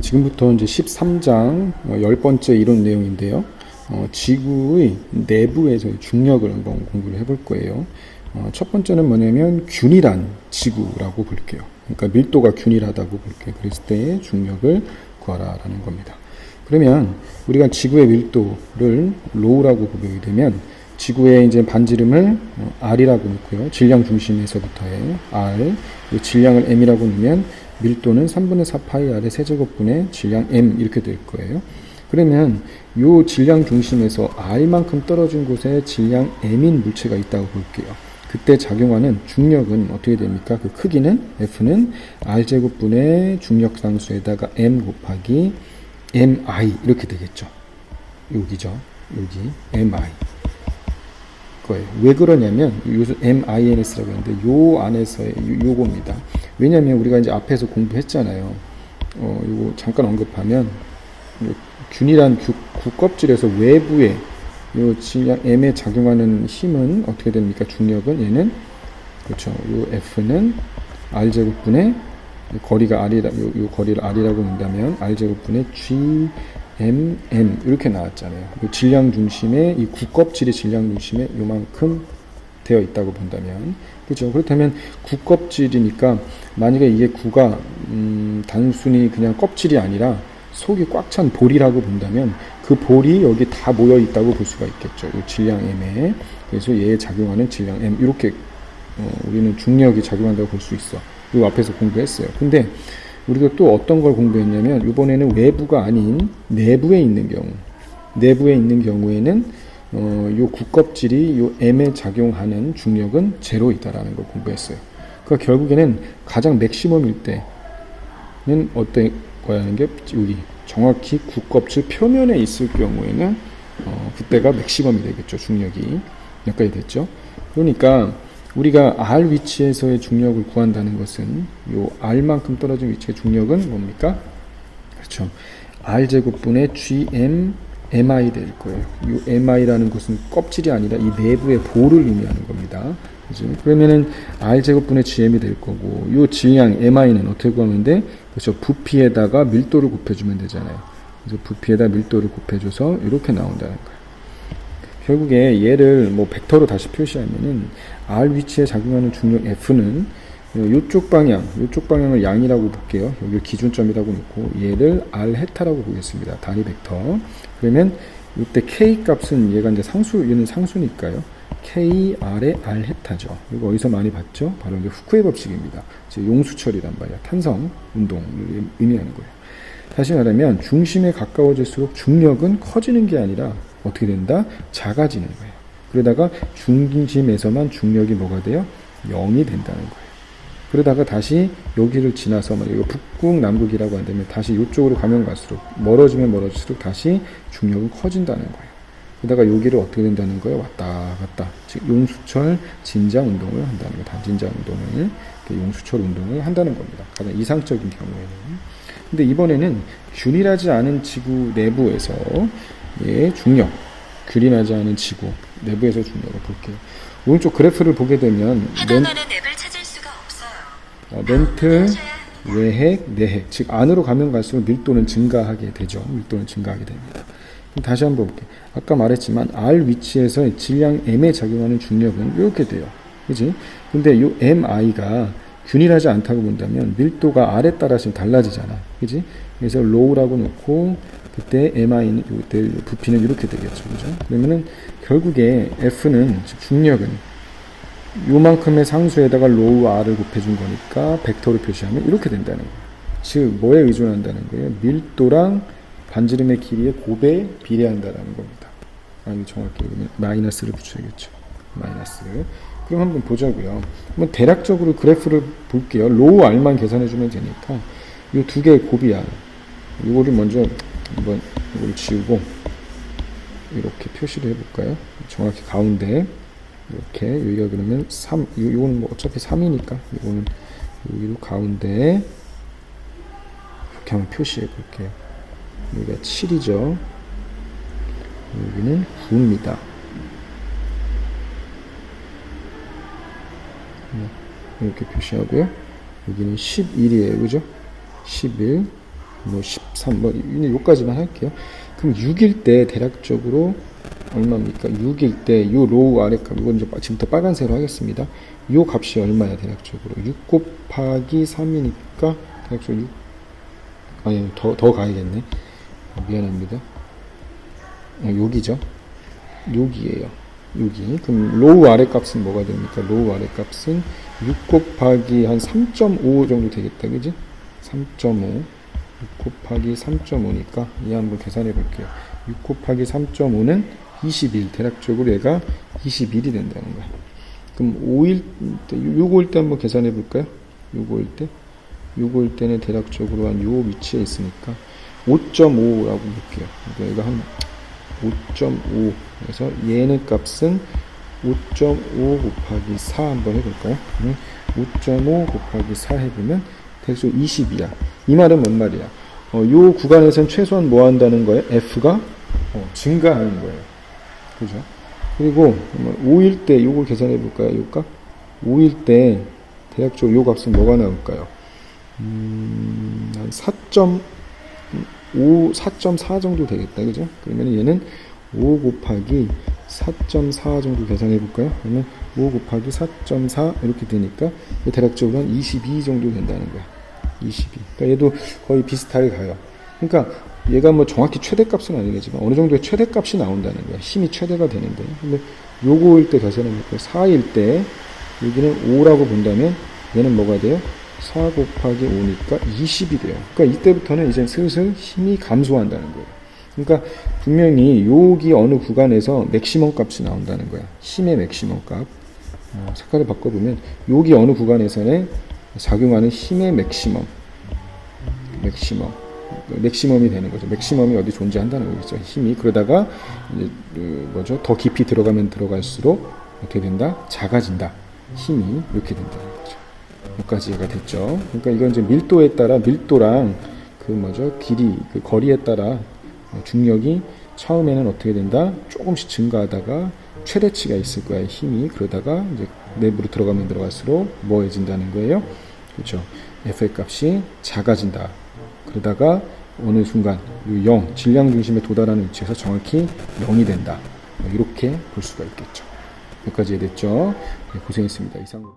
지금부터 이제 13장 어, 열 번째 이론 내용인데요. 어, 지구의 내부에서의 중력을 한번 공부를 해볼 거예요. 어, 첫 번째는 뭐냐면 균일한 지구라고 볼게요. 그러니까 밀도가 균일하다고 볼게요. 그랬을 때 중력을 구하라라는 겁니다. 그러면 우리가 지구의 밀도를 로우라고 보게 되면 지구의 이제 반지름을 어, R이라고 놓고요. 질량 중심에서부터의 R, 이 질량을 M이라고 놓으면 밀도는 3분의 4 파이 R의 세제곱분의 질량 M 이렇게 될 거예요. 그러면 요 질량 중심에서 R만큼 떨어진 곳에 질량 M인 물체가 있다고 볼게요. 그때 작용하는 중력은 어떻게 됩니까? 그 크기는 F는 R제곱분의 중력 상수에다가 M 곱하기 MI 이렇게 되겠죠. 여기죠. 여기 MI. 거예요. 왜 그러냐면 요즘 MINS라고 하는데 요 안에서의 요, 요겁니다. 왜냐면 우리가 이제 앞에서 공부했잖아요. 어, 요거 잠깐 언급하면 요 균일한 구, 구 껍질에서 외부에 요 질량 M에 작용하는 힘은 어떻게 됩니까? 중력은 얘는 그렇죠. 요 F는 R 제곱분의 거리가 R이라 요, 요 거리를 R이라고 한다면 R 제곱분의 G M, M 이렇게 나왔잖아요. 이 질량 중심에 이 구 껍질의 질량 중심에 요만큼 되어 있다고 본다면 그렇죠. 그렇다면 구 껍질이니까 만약에 이게 구가 음, 단순히 그냥 껍질이 아니라 속이 꽉 찬 볼이라고 본다면 그 볼이 여기 다 모여 있다고 볼 수가 있겠죠. 이 질량 M에 그래서 얘에 작용하는 질량 M 이렇게 어, 우리는 중력이 작용한다고 볼 수 있어. 이 앞에서 공부했어요. 근데 우리가 또 어떤 걸 공부했냐면 이번에는 외부가 아닌 내부에 있는 경우 내부에 있는 경우에는 어, 요 구껍질이 요 M에 작용하는 중력은 제로이다라는 걸 공부했어요. 그러니까 결국에는 가장 맥시멈일 때는 어떤 거라는 게 여기 정확히 구껍질 표면에 있을 경우에는 어, 그때가 맥시멈이 되겠죠 중력이 여기까지 됐죠. 그러니까 우리가 R 위치에서의 중력을 구한다는 것은 요 R만큼 떨어진 위치의 중력은 뭡니까? 그렇죠. R 제곱분의 GM MI 될 거예요. 이 MI라는 것은 껍질이 아니라 이 내부의 볼을 의미하는 겁니다. 그죠? 그러면은 R 제곱분의 GM이 될 거고, 요 질량 MI는 어떻게 구하는데, 그렇죠. 부피에다가 밀도를 곱해주면 되잖아요. 그래서 부피에다 밀도를 곱해줘서 이렇게 나온다는 거예요. 결국에 얘를 뭐 벡터로 다시 표시하면은 R 위치에 작용하는 중력 F는 이쪽 방향, 이쪽 방향을 양이라고 볼게요. 여기 기준점이라고 놓고 얘를 R 헤타라고 보겠습니다. 단위 벡터. 그러면 이때 K 값은 얘가 이제 상수, 얘는 상수니까요. K R의 R 헤타죠. 이거 어디서 많이 봤죠? 바로 이제 후쿠의 법칙입니다. 즉 용수철이란 말이야. 탄성 운동을 의미하는 거예요. 다시 말하면 중심에 가까워질수록 중력은 커지는 게 아니라 어떻게 된다? 작아지는 거예요. 그러다가 중심에서만 중력이 뭐가 돼요? 0이 된다는 거예요. 그러다가 다시 여기를 지나서 뭐 이거 북극 남극이라고 한다면 다시 이쪽으로 가면 갈수록 멀어지면 멀어질수록 다시 중력은 커진다는 거예요. 그러다가 여기를 어떻게 된다는 거예요? 왔다 갔다. 즉 용수철 진자 운동을 한다는 거예요. 단진자 운동을 용수철 운동을 한다는 겁니다. 가장 이상적인 경우에는. 근데 이번에는 균일하지 않은 지구 내부에서 예, 중력, 균일하지 않은 지구 내부에서 중력을 볼게요. 오른쪽 그래프를 보게 되면 멘, 멘트, 외핵, 내핵 즉 안으로 가면 갈수록 밀도는 증가하게 되죠. 밀도는 증가하게 됩니다. 다시 한번 볼게요. 아까 말했지만 R 위치에서 질량 M에 작용하는 중력은 이렇게 돼요. 그지? 근데 이 MI가 균일하지 않다고 본다면 밀도가 R에 따라서 달라지잖아. 그지? 그래서 low라고 놓고 그때 MI는 이때 부피는 이렇게 되겠죠. 그죠? 그러면은 결국에 F는 즉 중력은 요만큼의 상수에다가 로우 R을 곱해준 거니까 벡터로 표시하면 이렇게 된다는 거예요. 즉 뭐에 의존한다는 거예요? 밀도랑 반지름의 길이의 곱에 비례한다라는 겁니다. 아, 이거 정확히 마이너스를 붙여야겠죠. 마이너스를. 그럼 한번 보자고요. 한번 대략적으로 그래프를 볼게요. 로우 R만 계산해주면 되니까 이 두 개의 곱이야. 이거를 먼저 한번 이걸 지우고 이렇게 표시를 해볼까요? 정확히 가운데 이렇게 여기가 그러면 3 요, 요거는 뭐 어차피 3이니까 이거는 여기로 가운데 이렇게 한번 표시해 볼게요. 여기가 7이죠. 여기는 9입니다. 이렇게 표시하고요. 여기는 11이에요. 그죠? 11. 뭐 13, 뭐 요까지만 할게요. 그럼 6일 때 대략적으로 얼마입니까? 6일 때요 로우 아래 값 이건 이제 지금부터 빨간색으로 하겠습니다. 요 값이 얼마야 대략적으로? 6 곱하기 3이니까 대략적으로 6 아니 더 더 가야겠네. 어, 미안합니다. 어, 여기죠. 여기에요. 여기. 그럼 로우 아래 값은 뭐가 됩니까? 로우 아래 값은 6 곱하기 한 3.5 정도 되겠다. 그지? 3.5. 6 곱하기 3.5니까 이 한번 계산해 볼게요. 6 곱하기 3.5는 21. 대략적으로 얘가 21이 된다는 거야. 그럼 5일 때, 6일 때 한번 계산해 볼까요? 6일 때. 6일 때는 대략적으로 한 요 위치에 있으니까 5.5라고 볼게요. 그러니까 얘가 한 5.5. 그래서 얘는 값은 5.5 곱하기 4 한번 해볼까요? 5.5 곱하기 4 해보면 대수 20이야. 이 말은 뭔 말이야? 어, 요 구간에선 최소한 뭐 한다는 거예요? F가 어, 증가하는 거예요. 그죠? 그리고 5일 때 요걸 계산해 볼까요? 요 값? 5일 때 대략적으로 요 값은 뭐가 나올까요? 음, 한 4.5, 4.4 정도 되겠다. 그죠? 그러면 얘는 5 곱하기 4.4 정도 계산해 볼까요? 그러면 5 곱하기 4.4 이렇게 되니까 대략적으로 한 22 정도 된다는 거야. 22. 그러니까 얘도 거의 비슷하게 가요. 그러니까 얘가 뭐 정확히 최대값은 아니겠지만 어느 정도의 최대값이 나온다는 거야. 힘이 최대가 되는데. 근데 요거일 때 계산해 볼까요? 4일 때 여기는 5라고 본다면 얘는 뭐가 돼요? 4 곱하기 5니까 20이 돼요. 그러니까 이때부터는 이제 슬슬 힘이 감소한다는 거예요. 그러니까 분명히 여기 어느 구간에서 맥시멈 값이 나온다는 거야. 힘의 맥시멈 값. 어, 색깔을 바꿔보면 여기 어느 구간에서는 작용하는 힘의 맥시멈. 맥시멈. 맥시멈이 되는 거죠. 맥시멈이 어디 존재한다는 거겠죠. 힘이 그러다가 이제 그 뭐죠? 더 깊이 들어가면 들어갈수록 어떻게 된다? 작아진다. 힘이 이렇게 된다는 거죠. 여기까지가 됐죠. 그러니까 이건 이제 밀도에 따라 밀도랑 그 뭐죠? 길이, 그 거리에 따라 중력이 처음에는 어떻게 된다? 조금씩 증가하다가 최대치가 있을 거야, 힘이. 그러다가 이제 내부로 들어가면 들어갈수록 뭐해진다는 거예요. 그렇죠. F의 값이 작아진다. 그러다가 어느 순간 이 0, 질량 중심에 도달하는 위치에서 정확히 0이 된다. 뭐 이렇게 볼 수가 있겠죠. 여기까지 됐죠. 네, 고생했습니다. 이상으로.